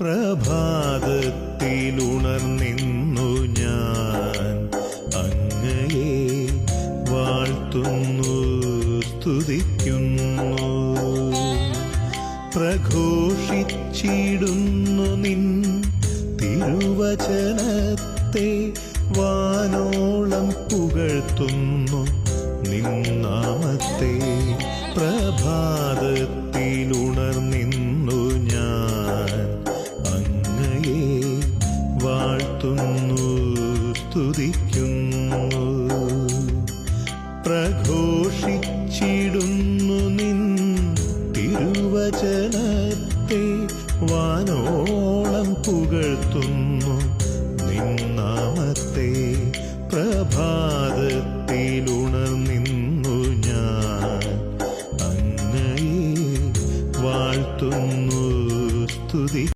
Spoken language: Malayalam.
പ്രഭാതത്തിലുണർന്നിന്നു ഞാൻ. അങ്ങയെ വാഴ്ത്തുന്നു സ്തുതിക്കുന്നു. പ്രഘോഷിച്ചിടുന്നു നിൻ തിരുവചനത്തെ വാനോളം പുകഴ്ത്തുന്നു നിന്നാമത്തെ പ്രഭാതത്തിലുണർന്നിന്നു സ്തുതിക്കുന്നു പ്രഘോഷിച്ചിടുന്നു നിൻ തിരുവചനത്തെ വാനോളം പുകഴ്ത്തുന്നു. നിന്നാമത്തെ പ്രഭാതത്തിലുണർന്നിന്നു ഞാൻ. അങ്ങയെ വാഴ്ത്തുന്നു. സ്തുതി.